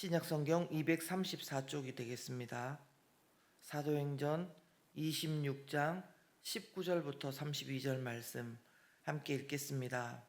신약 성경 234쪽이 되겠습니다. 사도행전 26장 19절부터 32절 말씀 함께 읽겠습니다.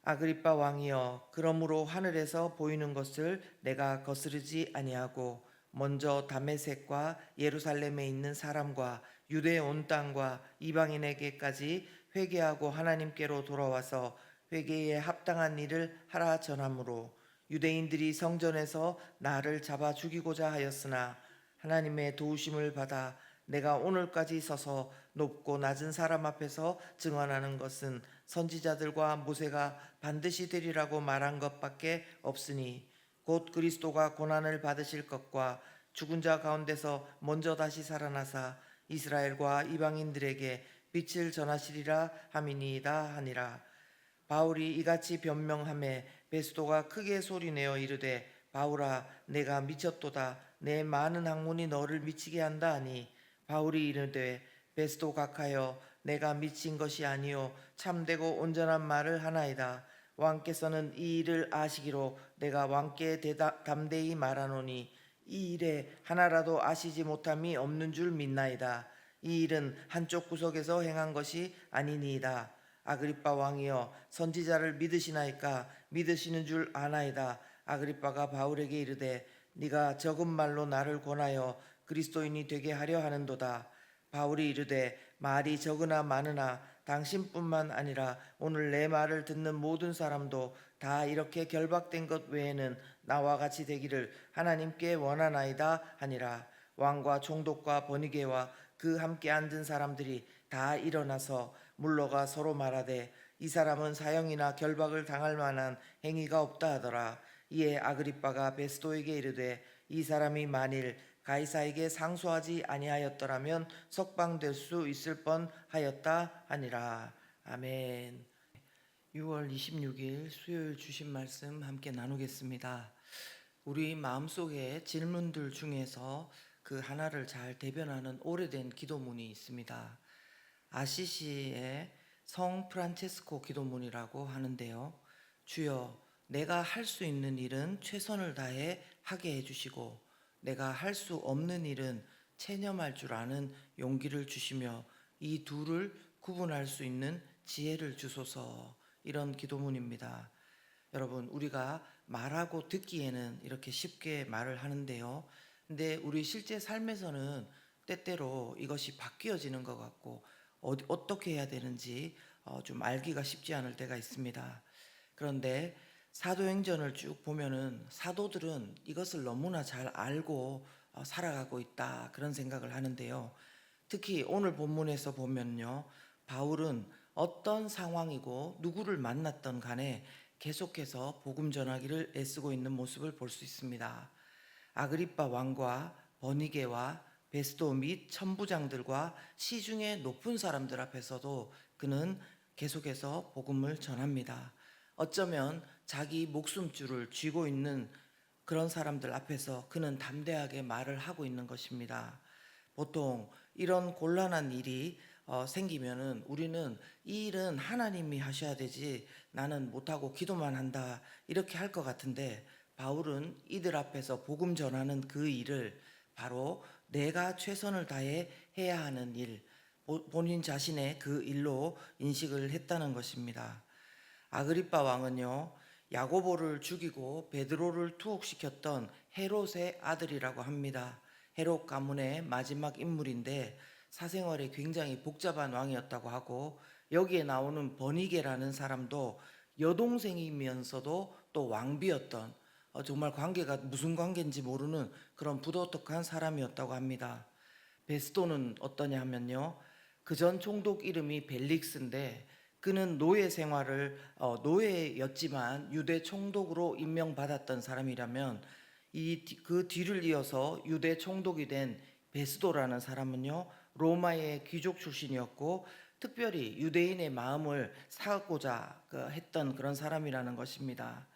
아그리빠 왕이여 그러므로 하늘에서 보이는 것을 내가 거스르지 아니하고 먼저 다메섹과 예루살렘에 있는 사람과 유대 온 땅과 이방인에게까지 회개하고 하나님께로 돌아와서 회개에 합당한 일을 하라 전하므로 유대인들이 성전에서 나를 잡아 죽이고자 하였으나 하나님의 도우심을 받아 내가 오늘까지 서서 높고 낮은 사람 앞에서 증언하는 것은 선지자들과 모세가 반드시 되리라고 말한 것밖에 없으니 곧 그리스도가 고난을 받으실 것과 죽은 자 가운데서 먼저 다시 살아나사 이스라엘과 이방인들에게 빛을 전하시리라 함이니이다 하니라. 바울이 이같이 변명함에 베스도가 크게 소리내어 이르되 바울아 내가 미쳤도다. 내 많은 학문이 너를 미치게 한다 하니. 바울이 이르되 베스도 각하여 내가 미친 것이 아니요 참되고 온전한 말을 하나이다. 왕께서는 이 일을 아시기로 내가 왕께 대다, 담대히 말하노니 이 일에 하나라도 아시지 못함이 없는 줄 믿나이다. 이 일은 한쪽 구석에서 행한 것이 아니니이다 아그리빠 왕이여 선지자를 믿으시나이까? 믿으시는 줄 아나이다. 아그리빠가 바울에게 이르되 네가 적은 말로 나를 권하여 그리스도인이 되게 하려 하는도다. 바울이 이르되 말이 적으나 많으나 당신뿐만 아니라 오늘 내 말을 듣는 모든 사람도 다 이렇게 결박된 것 외에는 나와 같이 되기를 하나님께 원하나이다 하니라. 왕과 총독과 번이게와 그 함께 앉은 사람들이 다 일어나서 물러가 서로 말하되 이 사람은 사형이나 결박을 당할 만한 행위가 없다 하더라. 이에 아그리빠가 베스도에게 이르되 이 사람이 만일 가이사에게 상소하지 아니하였더라면 석방될 수 있을 뻔하였다 하니라. 아멘. 6월 26일 수요일 주신 말씀 함께 나누겠습니다. 우리 마음속에 질문들 중에서 그 하나를 잘 대변하는 오래된 기도문이 있습니다 아시시의 성 프란체스코 기도문이라고 하는데요 주여 내가 할 수 있는 일은 최선을 다해 하게 해주시고 내가 할 수 없는 일은 체념할 줄 아는 용기를 주시며 이 둘을 구분할 수 있는 지혜를 주소서 이런 기도문입니다. 여러분 우리가 말하고 듣기에는 이렇게 쉽게 말을 하는데요. 근데 우리 실제 삶에서는 때때로 이것이 바뀌어지는 것 같고 어, 어떻게 해야 되는지 어, 좀 알기가 쉽지 않을 때가 있습니다. 그런데 사도행전을 쭉 보면은 사도들은 이것을 너무나 잘 알고 어, 살아가고 있다 그런 생각을 하는데요. 특히 오늘 본문에서 보면요. 바울은 어떤 상황이고 누구를 만났던 간에 계속해서 복음 전하기를 애쓰고 있는 모습을 볼 수 있습니다. 아그리빠 왕과 버니게와 베스도 및 천부장들과 시중의 높은 사람들 앞에서도 그는 계속해서 복음을 전합니다. 어쩌면 자기 목숨줄을 쥐고 있는 그런 사람들 앞에서 그는 담대하게 말을 하고 있는 것입니다. 보통 이런 곤란한 일이 어, 생기면은 우리는 이 일은 하나님이 하셔야 되지 나는 못하고 기도만 한다 이렇게 할 것 같은데 바울은 이들 앞에서 복음 전하는 그 일을 바로 내가 최선을 다해 해야 하는 일 보- 본인 자신의 그 일로 인식을 했다는 것입니다. 아그리빠 왕은요 야고보를 죽이고 베드로를 투옥시켰던 헤롯의 아들이라고 합니다. 헤롯 가문의 마지막 인물인데 사생활이 굉장히 복잡한 왕이었다고 하고 여기에 나오는 버니게라는 사람도 여동생이면서도 또 왕비였던 어, 정말 관계가 무슨 관계인지 모르는 그런 부도덕한 사람이었다고 합니다. 베스도는 어떠냐 하면요. 그 전 총독 이름이 벨릭스인데 그는 노예 생활을 어, 노예였지만 유대 총독으로 임명받았던 사람이라면 이 그 뒤를 이어서 유대 총독이 된 베스도라는 사람은요 로마의 귀족 출신이었고 특별히 유대인의 마음을 사고자 그 했던 그런 사람이라는 것입니다.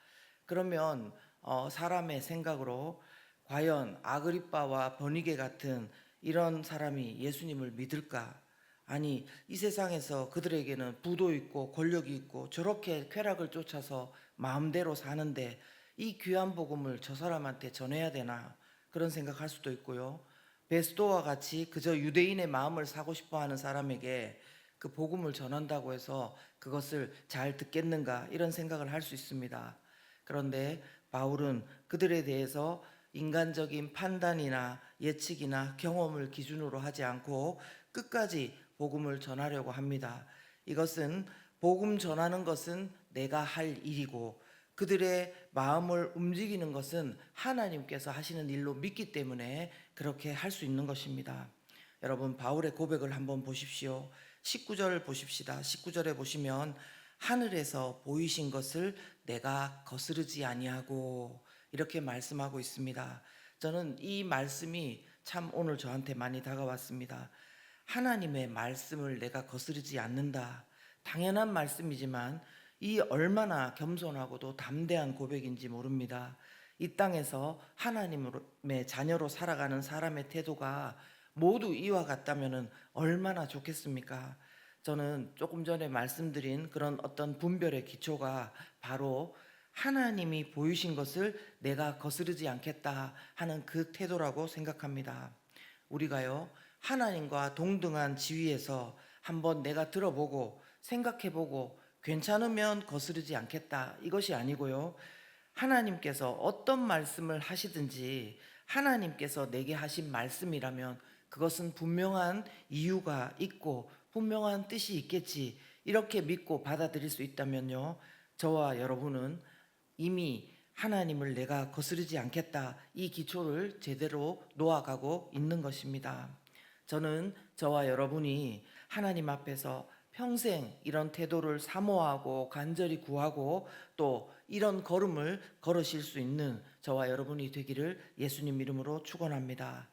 그러면 어, 사람의 생각으로 과연 아그리빠와 버니게 같은 이런 사람이 예수님을 믿을까? 아니 이 세상에서 그들에게는 부도 있고 권력이 있고 저렇게 쾌락을 쫓아서 마음대로 사는데 이 귀한 복음을 저 사람한테 전해야 되나 그런 생각할 수도 있고요. 베스도와 같이 그저 유대인의 마음을 사고 싶어 하는 사람에게 그 복음을 전한다고 해서 그것을 잘 듣겠는가 이런 생각을 할 수 있습니다. 그런데 바울은 그들에 대해서 인간적인 판단이나 예측이나 경험을 기준으로 하지 않고 끝까지 복음을 전하려고 합니다. 이것은 복음 전하는 것은 내가 할 일이고 그들의 마음을 움직이는 것은 하나님께서 하시는 일로 믿기 때문에 그렇게 할 수 있는 것입니다. 여러분 바울의 고백을 한번 보십시오. 19절 보십시다. 19절에 보시면 하늘에서 보이신 것을 내가 거스르지 아니하고 이렇게 말씀하고 있습니다. 저는 이 말씀이 참 오늘 저한테 많이 다가왔습니다. 하나님의 말씀을 내가 거스르지 않는다. 당연한 말씀이지만 이 얼마나 겸손하고도 담대한 고백인지 모릅니다. 이 땅에서 하나님의 자녀로 살아가는 사람의 태도가 모두 이와 같다면 얼마나 좋겠습니까? 저는 조금 전에 말씀드린 그런 어떤 분별의 기초가 바로 하나님이 보이신 것을 내가 거스르지 않겠다 하는 그 태도라고 생각합니다. 우리가요, 하나님과 동등한 지위에서 한번 내가 들어보고 생각해보고 괜찮으면 거스르지 않겠다. 이것이 아니고요. 하나님께서 어떤 말씀을 하시든지 하나님께서 내게 하신 말씀이라면 그것은 분명한 이유가 있고 분명한 뜻이 있겠지. 이렇게 믿고 받아들일 수 있다면요. 저와 여러분은 이미 하나님을 내가 거스르지 않겠다. 이 기초를 제대로 놓아가고 있는 것입니다. 저는 저와 여러분이 하나님 앞에서 평생 이런 태도를 사모하고 간절히 구하고 또 이런 걸음을 걸으실 수 있는 저와 여러분이 되기를 예수님 이름으로 축원합니다.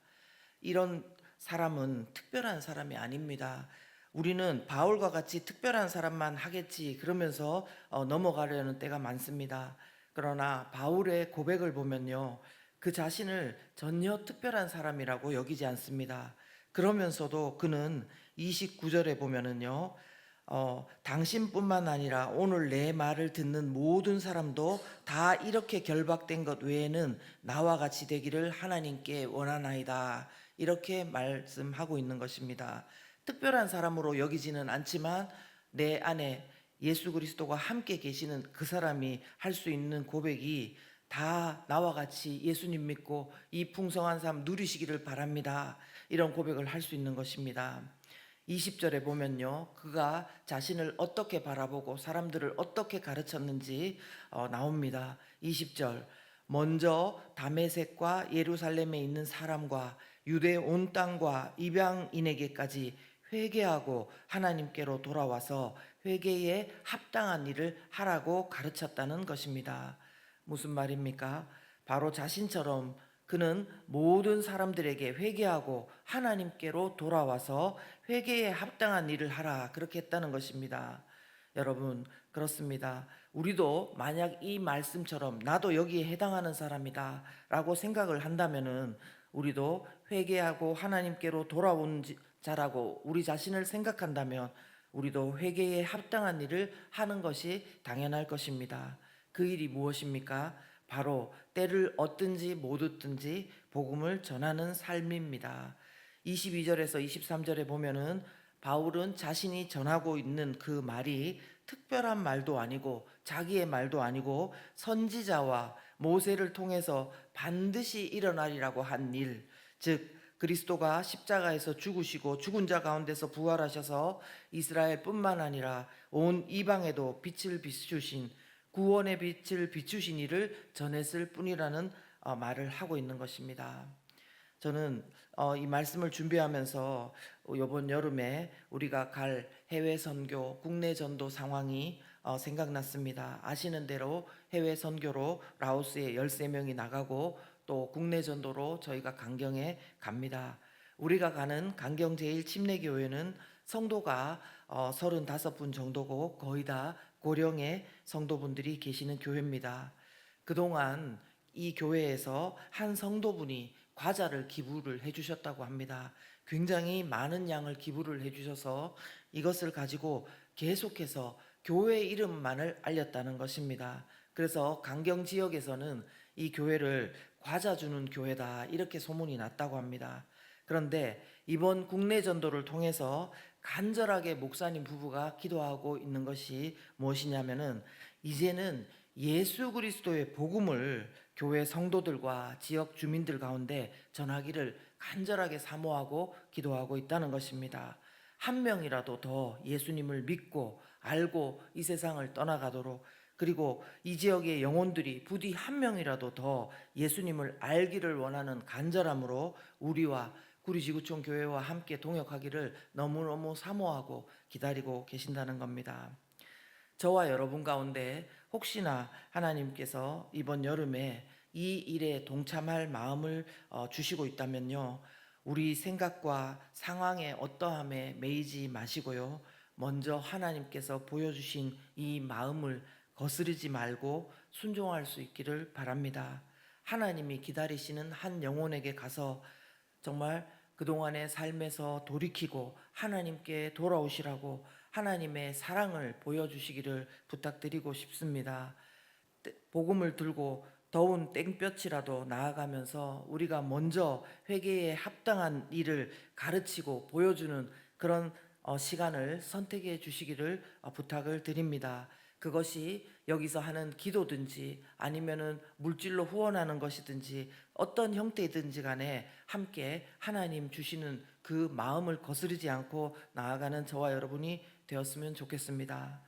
이런 사람은 특별한 사람이 아닙니다. 우리는 바울과 같이 특별한 사람만 하겠지 그러면서 어, 넘어가려는 때가 많습니다. 그러나 바울의 고백을 보면요. 그 자신을 전혀 특별한 사람이라고 여기지 않습니다. 그러면서도 그는 29절에 보면은요. 어, 당신뿐만 아니라 오늘 내 말을 듣는 모든 사람도 다 이렇게 결박된 것 외에는 나와 같이 되기를 하나님께 원하나이다. 이렇게 말씀하고 있는 것입니다. 특별한 사람으로 여기지는 않지만 내 안에 예수 그리스도가 함께 계시는 그 사람이 할 수 있는 고백이 다 나와 같이 예수님 믿고 이 풍성한 삶 누리시기를 바랍니다. 이런 고백을 할 수 있는 것입니다. 20절에 보면요. 그가 자신을 어떻게 바라보고 사람들을 어떻게 가르쳤는지 어, 나옵니다. 20절. 먼저 다메섹과 예루살렘에 있는 사람과 유대 온 땅과 이방인에게까지 회개하고 하나님께로 돌아와서 회개에 합당한 일을 하라고 가르쳤다는 것입니다. 무슨 말입니까? 바로 자신처럼 그는 모든 사람들에게 회개하고 하나님께로 돌아와서 회개에 합당한 일을 하라 그렇게 했다는 것입니다. 여러분 그렇습니다. 우리도 만약 이 말씀처럼 나도 여기에 해당하는 사람이다라고 생각을 한다면은 우리도 회개하고 하나님께로 돌아온 자라고 우리 자신을 생각한다면 우리도 회개에 합당한 일을 하는 것이 당연할 것입니다. 그 일이 무엇입니까? 바로 때를 얻든지 못 얻든지 복음을 전하는 삶입니다. 22절에서 23절에 보면은 바울은 자신이 전하고 있는 그 말이 특별한 말도 아니고 자기의 말도 아니고 선지자와 모세를 통해서 반드시 일어나리라고 한 일, 즉 그리스도가 십자가에서 죽으시고 죽은 자 가운데서 부활하셔서 이스라엘뿐만 아니라 온 이방에도 빛을 비추신 구원의 빛을 비추신 이를 전했을 뿐이라는 어, 말을 하고 있는 것입니다. 저는 어, 이 말씀을 준비하면서 이번 여름에 우리가 갈 해외 선교, 국내 전도 상황이 어, 생각났습니다. 아시는 대로 해외 선교로 라오스에 13명이 나가고 또 국내 전도로 저희가 강경에 갑니다. 우리가 가는 강경 제일 침례교회는 성도가 어, 35분 정도고 거의 다 고령의 성도분들이 계시는 교회입니다. 그동안 이 교회에서 한 성도분이 과자를 기부를 해주셨다고 합니다. 굉장히 많은 양을 기부를 해주셔서 이것을 가지고 계속해서 교회 이름만을 알렸다는 것입니다. 그래서 강경 지역에서는 이 교회를 과자 주는 교회다 이렇게 소문이 났다고 합니다. 그런데 이번 국내 전도를 통해서 간절하게 목사님 부부가 기도하고 있는 것이 무엇이냐면은 이제는 예수 그리스도의 복음을 교회 성도들과 지역 주민들 가운데 전하기를 간절하게 사모하고 기도하고 있다는 것입니다. 한 명이라도 더 예수님을 믿고 알고 이 세상을 떠나가도록 그리고 이 지역의 영혼들이 부디 한 명이라도 더 예수님을 알기를 원하는 간절함으로 우리와 구리지구촌 교회와 함께 동역하기를 너무너무 사모하고 기다리고 계신다는 겁니다. 저와 여러분 가운데 혹시나 하나님께서 이번 여름에 이 일에 동참할 마음을 어, 주시고 있다면요. 우리 생각과 상황의 어떠함에 매이지 마시고요. 먼저 하나님께서 보여주신 이 마음을 거스르지 말고 순종할 수 있기를 바랍니다. 하나님이 기다리시는 한 영혼에게 가서 정말 그동안의 삶에서 돌이키고 하나님께 돌아오시라고 하나님의 사랑을 보여주시기를 부탁드리고 싶습니다. 때- 복음을 들고 더운 땡볕이라도 나아가면서 우리가 먼저 회개에 합당한 일을 가르치고 보여주는 그런 어, 시간을 선택해 주시기를 어, 부탁을 드립니다. 그것이 여기서 하는 기도든지 아니면은 물질로 후원하는 것이든지 어떤 형태이든지 간에 함께 하나님 주시는 그 마음을 거스르지 않고 나아가는 저와 여러분이 되었으면 좋겠습니다.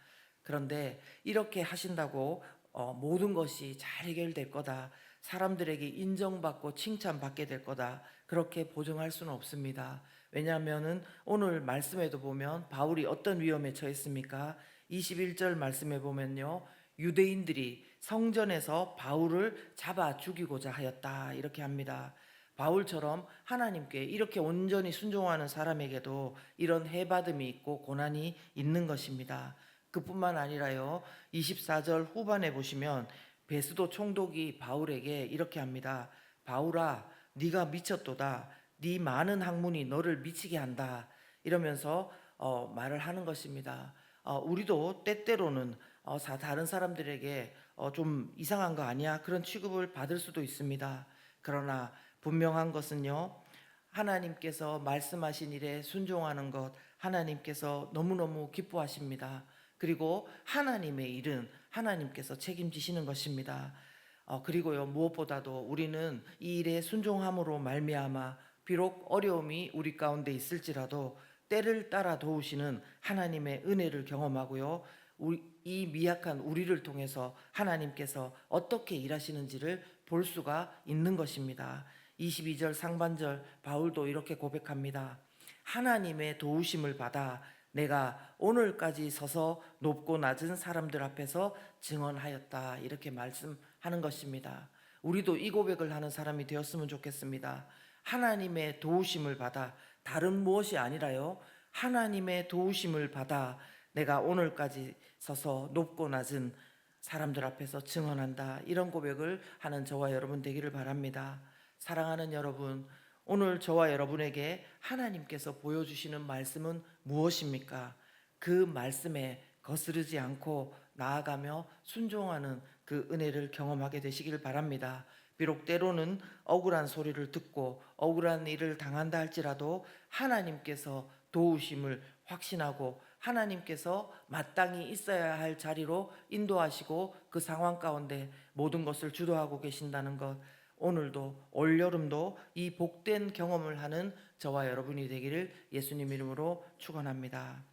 그런데 이렇게 하신다고 어, 모든 것이 잘 해결될 거다. 사람들에게 인정받고 칭찬받게 될 거다. 그렇게 보증할 수는 없습니다. 왜냐하면은 오늘 말씀에도 보면 바울이 어떤 위험에 처했습니까? 21절 말씀에 보면요. 유대인들이 성전에서 바울을 잡아 죽이고자 하였다. 이렇게 합니다. 바울처럼 하나님께 이렇게 온전히 순종하는 사람에게도 이런 해받음이 있고 고난이 있는 것입니다. 그뿐만 아니라요. 24절 후반에 보시면 베스도 총독이 바울에게 이렇게 합니다. 바울아, 네가 미쳤도다. 네 많은 학문이 너를 미치게 한다. 이러면서 어, 말을 하는 것입니다. 어, 우리도 때때로는 어, 사- 다른 사람들에게 어, 좀 이상한 거 아니야? 그런 취급을 받을 수도 있습니다. 그러나 분명한 것은요. 하나님께서 말씀하신 일에 순종하는 것 하나님께서 너무너무 기뻐하십니다. 그리고 하나님의 일은 하나님께서 책임지시는 것입니다. 어, 그리고요 무엇보다도 우리는 이 일에 순종함으로 말미암아 비록 어려움이 우리 가운데 있을지라도 때를 따라 도우시는 하나님의 은혜를 경험하고요. 우리, 이 미약한 우리를 통해서 하나님께서 어떻게 일하시는지를 볼 수가 있는 것입니다. 22절 상반절 바울도 이렇게 고백합니다. 하나님의 도우심을 받아 내가 오늘까지 서서 높고 낮은 사람들 앞에서 증언하였다. 이렇게 말씀하는 것입니다. 우리도 이 고백을 하는 사람이 되었으면 좋겠습니다. 하나님의 도우심을 받아 다른 무엇이 아니라요. 하나님의 도우심을 받아 내가 오늘까지 서서 높고 낮은 사람들 앞에서 증언한다. 이런 고백을 하는 저와 여러분 되기를 바랍니다. 사랑하는 여러분, 오늘 저와 여러분에게 하나님께서 보여주시는 말씀은 무엇입니까? 그 말씀에 거스르지 않고 나아가며 순종하는 그 은혜를 경험하게 되시길 바랍니다. 비록 때로는 억울한 소리를 듣고 억울한 일을 당한다 할지라도 하나님께서 도우심을 확신하고 하나님께서 마땅히 있어야 할 자리로 인도하시고 그 상황 가운데 모든 것을 주도하고 계신다는 것 오늘도 올여름도 이 복된 경험을 하는 저와 여러분이 되기를 예수님 이름으로 축원합니다.